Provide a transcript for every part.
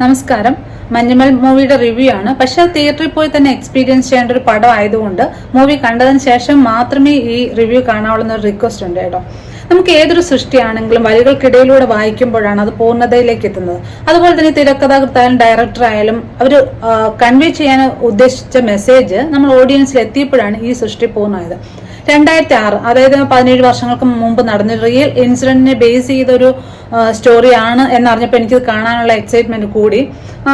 നമസ്കാരം. മഞ്ഞുമൽ മൂവിയുടെ റിവ്യൂ ആണ്. പക്ഷെ തിയേറ്ററിൽ പോയി തന്നെ എക്സ്പീരിയൻസ് ചെയ്യേണ്ട ഒരു പടം ആയതുകൊണ്ട് മൂവി കണ്ടതിന് ശേഷം മാത്രമേ ഈ റിവ്യൂ കാണാവുള്ള ഒരു റിക്വസ്റ്റ് ഉണ്ട് കേട്ടോ. നമുക്ക് ഏതൊരു സൃഷ്ടിയാണെങ്കിലും വരികൾക്കിടയിലൂടെ വായിക്കുമ്പോഴാണ് അത് പൂർണതയിലേക്ക് എത്തുന്നത്. അതുപോലെ തന്നെ തിരക്കഥാകൃത്തായാലും ഡയറക്ടർ ആയാലും അവർ കൺവേ ചെയ്യാൻ ഉദ്ദേശിച്ച മെസ്സേജ് നമ്മൾ ഓഡിയൻസിൽ എത്തിയപ്പോഴാണ് ഈ സൃഷ്ടി പൂർണമായത്. രണ്ടായിരത്തി ആറ് അതായത് പതിനേഴ് വർഷങ്ങൾക്ക് മുമ്പ് നടന്ന റിയൽ ഇൻസിഡന്റിനെ ബേസ് ചെയ്ത ഒരു സ്റ്റോറിയാണ് എന്നറിഞ്ഞപ്പോൾ എനിക്ക് കാണാനുള്ള എക്സൈറ്റ്മെന്റ് കൂടി.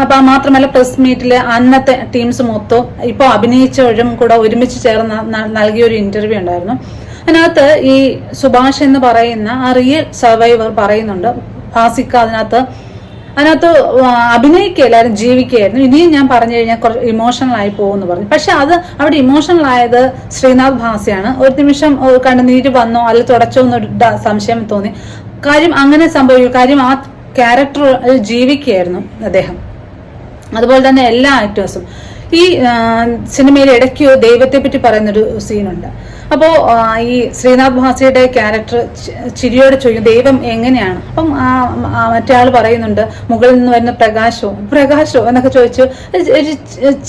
അപ്പൊ മാത്രമല്ല പ്രസ് മീറ്റിൽ അന്നത്തെ ടീംസ് മൊത്തം ഇപ്പോൾ അഭിനയിച്ചവരും കൂടെ ഒരുമിച്ച് ചേർന്ന് നൽകിയ ഒരു ഇന്റർവ്യൂ ഉണ്ടായിരുന്നു. അതിനകത്ത് ഈ സുഭാഷ് എന്ന് പറയുന്ന ആ റിയൽ സർവൈവർ പറയുന്നുണ്ട്. ഭാസിക്ക അതിനകത്ത് അതിനകത്ത് അഭിനയിക്കുകയായിരുന്നു ജീവിക്കുകയായിരുന്നു. ഇനിയും ഞാൻ പറഞ്ഞു കഴിഞ്ഞാൽ കുറച്ച് ഇമോഷണൽ ആയി പോകുമെന്ന് പറഞ്ഞു. പക്ഷെ അത് അവിടെ ഇമോഷണൽ ആയത് ശ്രീനാഥ് ഭാസിയാണ്. ഒരു നിമിഷം കണ്ണുനീര് വന്നോ അല്ല തുടച്ചോ എന്നൊരു സംശയം തോന്നി. കാര്യം അങ്ങനെ സംഭവിക്കും. കാര്യം ആ ക്യാരക്ടർ ജീവിക്കുകയായിരുന്നു അദ്ദേഹം. അതുപോലെ തന്നെ എല്ലാ ആക്ടേഴ്സും ഈ സിനിമയിൽ ഇടയ്ക്ക് ദൈവത്തെ പറ്റി പറയുന്നൊരു സീനുണ്ട് അപ്പോൾ ഈ ശ്രീനാഥ് ഭാസിയുടെ ക്യാരക്ടർ ചിരിയോടെ ചോദിക്കും ദൈവം എങ്ങനെയാണ്? അപ്പം മറ്റേ ആൾ പറയുന്നുണ്ട് മുകളിൽ നിന്ന് വരുന്ന പ്രകാശവും പ്രകാശവും എന്നൊക്കെ ചോദിച്ചു ഒരു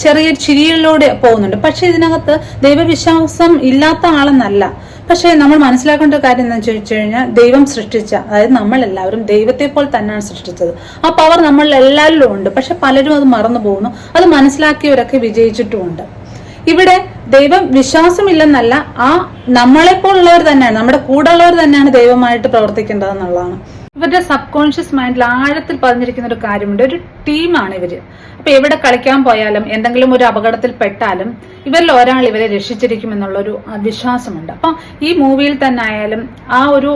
ചെറിയ ചിരിയിലൂടെ പോകുന്നുണ്ട്. പക്ഷെ ഇതിനകത്ത് ദൈവവിശ്വാസം ഇല്ലാത്ത ആളെന്നല്ല. പക്ഷെ നമ്മൾ മനസ്സിലാക്കേണ്ട കാര്യം എന്താണെന്ന് ചോദിച്ചു കഴിഞ്ഞാൽ ദൈവം സൃഷ്ടിച്ച അതായത് നമ്മളെല്ലാവരും ദൈവത്തെ പോലെ തന്നെയാണ് സൃഷ്ടിച്ചത്. ആ പവർ നമ്മൾ എല്ലാവരിലും ഉണ്ട്. പക്ഷെ പലരും അത് മറന്നു പോകുന്നു. അത് മനസ്സിലാക്കിയവരൊക്കെ വിജയിച്ചിട്ടുമുണ്ട്. ഇവിടെ ദൈവം വിശ്വാസമില്ലെന്നല്ല ആ നമ്മളെപ്പോലുള്ളവർ തന്നെയാണ് നമ്മുടെ കൂടെ ഉള്ളവർ തന്നെയാണ് ദൈവമായിട്ട് പ്രവർത്തിക്കേണ്ടതെന്നുള്ളതാണ്. ഇവരുടെ സബ് കോൺഷ്യസ് മൈൻഡിൽ ആഴത്തിൽ പതിഞ്ഞിരിക്കുന്ന ഒരു കാര്യമുണ്ട്. ഒരു ടീമാണ് ഇവർ. അപ്പൊ എവിടെ കളിക്കാൻ പോയാലും എന്തെങ്കിലും ഒരു അപകടത്തിൽ പെട്ടാലും ഇവരിൽ ഒരാൾ ഇവരെ രക്ഷിച്ചിരിക്കും എന്നുള്ളൊരു വിശ്വാസമുണ്ട്. അപ്പൊ ഈ മൂവിയിൽ തന്നെ ആയാലും ആ ഒരു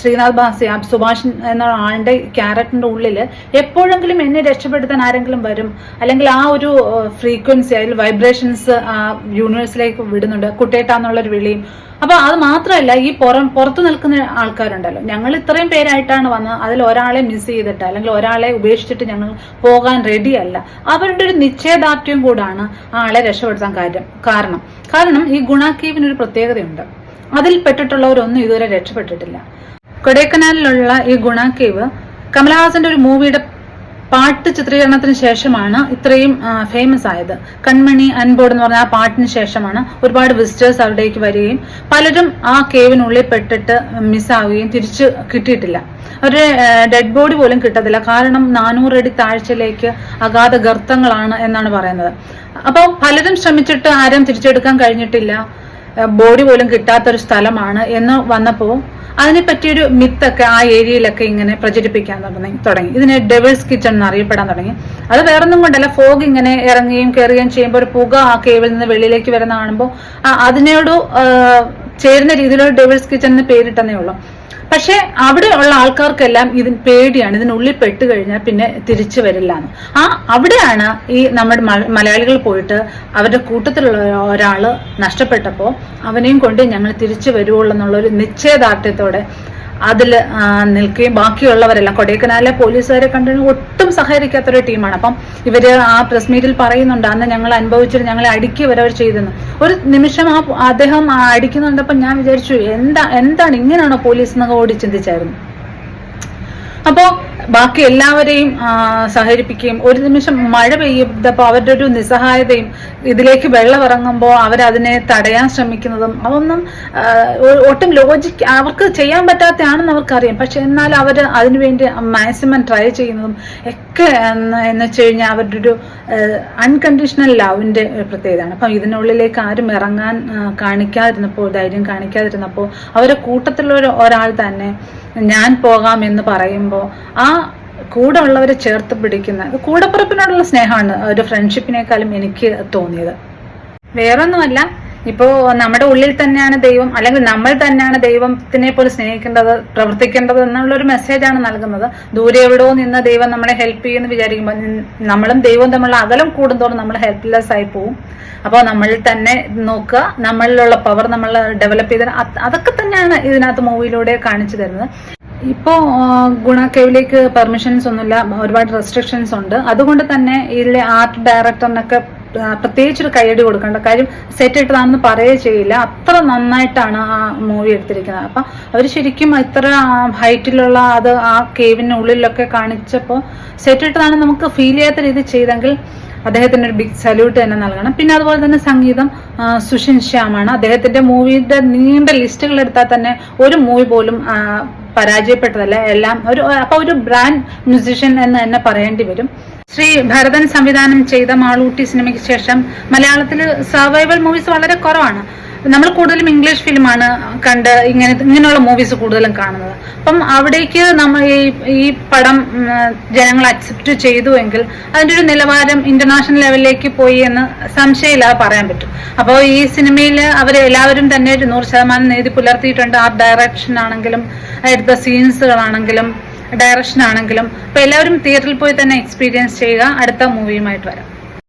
ശ്രീനാഥ് ബാസി സുഭാഷ് എന്ന ആളുടെ ക്യാരക്ടറിന്റെ ഉള്ളിൽ എപ്പോഴെങ്കിലും എന്നെ രക്ഷപ്പെടുത്താൻ ആരെങ്കിലും വരും? അല്ലെങ്കിൽ ആ ഒരു ഫ്രീക്വൻസി അതിൽ വൈബ്രേഷൻസ് ആ യൂണിവേഴ്സിലേക്ക് വിടുന്നുണ്ട്. കുട്ടേട്ടാന്നുള്ളൊരു വിളിയും. അപ്പൊ അത് മാത്രമല്ല ഈ പുറം പുറത്തു നിൽക്കുന്ന ആൾക്കാരുണ്ടല്ലോ. ഞങ്ങൾ ഇത്രയും പേരായിട്ടാണ് വന്നത്. അതിൽ ഒരാളെ മിസ് ചെയ്തിട്ട് അല്ലെങ്കിൽ ഒരാളെ ഉപേക്ഷിച്ചിട്ട് ഞങ്ങൾ പോകാൻ റെഡിയല്ല അവരുടെ ഒരു നിശ്ചയദാർഢ്യം കൂടാണ് ആളെ രക്ഷപ്പെടുത്താൻ കാര്യം കാരണം. കാരണം ഈ ഗുണാക്കീവിന് ഒരു പ്രത്യേകതയുണ്ട്. അതിൽ പെട്ടിട്ടുള്ളവരൊന്നും ഇതുവരെ രക്ഷപ്പെട്ടിട്ടില്ല. കൊടൈക്കനാലിലുള്ള ഈ ഗുണ ഗുണാക്കേവ് കമലഹാസന്റെ ഒരു മൂവിയുടെ പാട്ട് ചിത്രീകരണത്തിന് ശേഷമാണ് ഇത്രയും ഫേമസ് ആയത്. കൺമണി അൻബോർഡ് എന്ന് പറഞ്ഞ ആ പാട്ടിന് ശേഷമാണ് ഒരുപാട് വിസിറ്റേഴ്സ് അവിടേക്ക് വരികയും പലരും ആ കേവിനുള്ളിൽ പെട്ടിട്ട് മിസ്സാവുകയും തിരിച്ച് കിട്ടിയിട്ടില്ല. ഒരു ഡെഡ് ബോഡി പോലും കിട്ടത്തില്ല. കാരണം നാനൂറടി താഴ്ചയിലേക്ക് അഗാധ ഗർത്തങ്ങളാണ് എന്നാണ് പറയുന്നത്. അപ്പോൾ പലരും ശ്രമിച്ചിട്ട് ആരും തിരിച്ചെടുക്കാൻ കഴിഞ്ഞിട്ടില്ല. ബോഡി പോലും കിട്ടാത്തൊരു സ്ഥലമാണ് എന്ന് വന്നപ്പോൾ അതിനെ പറ്റിയൊരു മിത്തൊക്കെ ആ ഏരിയയിലൊക്കെ ഇങ്ങനെ പ്രചരിപ്പിക്കാൻ തുടങ്ങി തുടങ്ങി. ഇതിനെ ഡെവിൾസ് കിച്ചൺ എന്ന് അറിയപ്പെടാൻ തുടങ്ങി. അത് വേറൊന്നും കൊണ്ടല്ല ഫോഗ് ഇങ്ങനെ ഇറങ്ങുകയും കയറുകയും ചെയ്യുമ്പോൾ ഒരു പുക ആ കേവിൽ നിന്ന് വെളിയിലേക്ക് വരുന്ന കാണുമ്പോൾ അതിനോട് ചേരുന്ന രീതിയിലൊരു ഡെവിൾസ് കിച്ചൺ എന്ന് പേരിട്ടെന്നേ ഉള്ളൂ. പക്ഷെ അവിടെ ഉള്ള ആൾക്കാർക്കെല്ലാം ഇതിന് പേടിയാണ്. ഇതിനുള്ളിൽ പെട്ട് കഴിഞ്ഞാൽ പിന്നെ തിരിച്ചു വരില്ല എന്ന്. ആ അവിടെയാണ് ഈ നമ്മുടെ മലയാളികൾ പോയിട്ട് അവരുടെ കൂട്ടത്തിലുള്ള ഒരാൾ നഷ്ടപ്പെട്ടപ്പോൾ അവനെയും കൊണ്ട് ഞങ്ങൾ തിരിച്ചു വരുവുള്ളൂ എന്നുള്ളൊരു നിശ്ചയദാർഢ്യത്തോടെ അതിൽ നിൽക്കുകയും ബാക്കിയുള്ളവരെല്ലാം കൊടൈക്കനാലിലെ പോലീസുകാരെ കണ്ടു ഒട്ടും സഹകരിക്കാത്തൊരു ടീമാണ്. അപ്പം ഇവർ ആ പ്രസ് മീറ്റിൽ പറയുന്നുണ്ട് അന്ന് ഞങ്ങൾ അനുഭവിച്ചിട്ട് ഞങ്ങളെ അടുക്കി വരവർ ചെയ്തെന്ന്. ഒരു നിമിഷം ആ അദ്ദേഹം അടിക്കുന്നുണ്ടപ്പം ഞാൻ വിചാരിച്ചു എന്താ എന്താണ് ഇങ്ങനെയാണോ പോലീസ് എന്നൊക്കെ ഓടി ചിന്തിച്ചായിരുന്നു? അപ്പോ ബാക്കി എല്ലാവരെയും സഹകരിപ്പിക്കുകയും ഒരു നിമിഷം മഴ പെയ്യുന്നപ്പോൾ അവരുടെ ഒരു നിസ്സഹായതയും ഇതിലേക്ക് വെള്ളം ഇറങ്ങുമ്പോൾ അവരതിനെ തടയാൻ ശ്രമിക്കുന്നതും അതൊന്നും ഒട്ടും ലോജിക് അവർക്ക് ചെയ്യാൻ പറ്റാത്തതാണെന്ന് അവർക്കറിയാം. പക്ഷെ എന്നാൽ അവർ അതിനുവേണ്ടി മാക്സിമം ട്രൈ ചെയ്യുന്നതും ഒക്കെ എന്ന് വെച്ച് കഴിഞ്ഞാൽ അവരുടെ ഒരു അൺകണ്ടീഷണൽ ലവിന്റെ പ്രത്യേകതയാണ്. അപ്പം ഇതിനുള്ളിലേക്ക് ആരും ഇറങ്ങാൻ കാണിക്കാതിരുന്നപ്പോൾ ധൈര്യം കാണിക്കാതിരുന്നപ്പോൾ അവരെ കൂട്ടത്തിലുള്ള ഒരാൾ തന്നെ ഞാൻ പോകാം എന്ന് പറയുമ്പോൾ ആ കൂടെ ഉള്ളവരെ ചേർത്ത് പിടിക്കുന്ന കൂടപ്പുറപ്പിനോടുള്ള സ്നേഹമാണ് ഒരു ഫ്രണ്ട്ഷിപ്പിനേക്കാളും എനിക്ക് തോന്നിയത്. വേറൊന്നുമല്ല ഇപ്പോ നമ്മുടെ ഉള്ളിൽ തന്നെയാണ് ദൈവം അല്ലെങ്കിൽ നമ്മൾ തന്നെയാണ് ദൈവത്തിനെ പോലെ സ്നേഹിക്കേണ്ടത് പ്രവർത്തിക്കേണ്ടത് എന്നുള്ള ഒരു മെസ്സേജാണ് നൽകുന്നത്. ദൂരെ എവിടെയോ നിന്ന് ദൈവം നമ്മളെ ഹെൽപ്പ് ചെയ്യുമെന്ന് വിചാരിക്കുമ്പോൾ നമ്മളും ദൈവം തമ്മിലുള്ള അകലം കൂടുന്തോറും നമ്മൾ ഹെൽപ്ലെസ് ആയി പോവും അപ്പോൾ നമ്മൾ തന്നെ നോക്കുക നമ്മളിലുള്ള പവർ നമ്മൾ ഡെവലപ്പ് ചെയ്ത അത് അതൊക്കെ തന്നെയാണ് ഇതിനകത്ത് മൂവിയിലൂടെ കാണിച്ചു തരുന്നത്. ഇപ്പോ ഗുണ പെർമിഷൻസ് ഒന്നുമില്ല ഒരുപാട് റെസ്ട്രിക്ഷൻസ് ഉണ്ട്. അതുകൊണ്ട് തന്നെ ഇതിലെ ആർട്ട് ഡയറക്ടറിനൊക്കെ പ്രത്യേകിച്ചൊരു കൈയടി കൊടുക്കേണ്ട കാര്യം സെറ്റ് ഇട്ടതാണെന്ന് പറയുക ചെയ്യില്ല. അത്ര നന്നായിട്ടാണ് ആ മൂവി എടുത്തിരിക്കുന്നത്. അപ്പം അവർ ശരിക്കും ഇത്ര ഹൈറ്റിലുള്ള അത് ആ കേവിനുള്ളിലൊക്കെ കാണിച്ചപ്പോൾ സെറ്റ് ഇട്ടതാണ് നമുക്ക് ഫീൽ ചെയ്യാത്ത രീതി ചെയ്തെങ്കിൽ അദ്ദേഹത്തിന് ഒരു ബിഗ് സല്യൂട്ട് തന്നെ നൽകണം. പിന്നെ അതുപോലെ തന്നെ സംഗീതം സുഷിൻ ശ്യാമാണ്. അദ്ദേഹത്തിന്റെ മൂവിയുടെ നീണ്ട ലിസ്റ്റുകൾ എടുത്താൽ തന്നെ ഒരു മൂവി പോലും പരാജയപ്പെട്ടതല്ല എല്ലാം ഒരു അപ്പൊ ഒരു ബ്രാൻഡ് മ്യൂസിഷ്യൻ എന്ന് തന്നെ പറയേണ്ടി വരും. ശ്രീ ഭരതൻ സംവിധാനം ചെയ്ത മാളൂട്ടി സിനിമയ്ക്ക് ശേഷം മലയാളത്തിൽ സർവൈവൽ മൂവീസ് വളരെ കുറവാണ്. നമ്മൾ കൂടുതലും ഇംഗ്ലീഷ് ഫിലിമാണ് കണ്ട് ഇങ്ങനെ ഇങ്ങനെയുള്ള മൂവീസ് കൂടുതലും കാണുന്നത്. അപ്പം അവിടേക്ക് നമ്മൾ ഈ ഈ പടം ജനങ്ങൾ അക്സെപ്റ്റ് ചെയ്തു എങ്കിൽ അതിന്റെ ഒരു നിലവാരം ഇന്റർനാഷണൽ ലെവലിലേക്ക് പോയി എന്ന് സംശയമില്ലാതെ പറയാൻ പറ്റും. അപ്പോൾ ഈ സിനിമയിൽ അവർ എല്ലാവരും തന്നെ ഒരു നൂറ് ശതമാനം നേതി പുലർത്തിയിട്ടുണ്ട്. ആ ഡയറക്ഷൻ ആണെങ്കിലും എടുത്ത സീൻസുകളാണെങ്കിലും ഡയറക്ഷൻ ആണെങ്കിലും. അപ്പോൾ എല്ലാവരും തിയേറ്ററിൽ പോയി തന്നെ എക്സ്പീരിയൻസ് ചെയ്യുക. അടുത്ത മൂവിയുമായിട്ട് വരാം.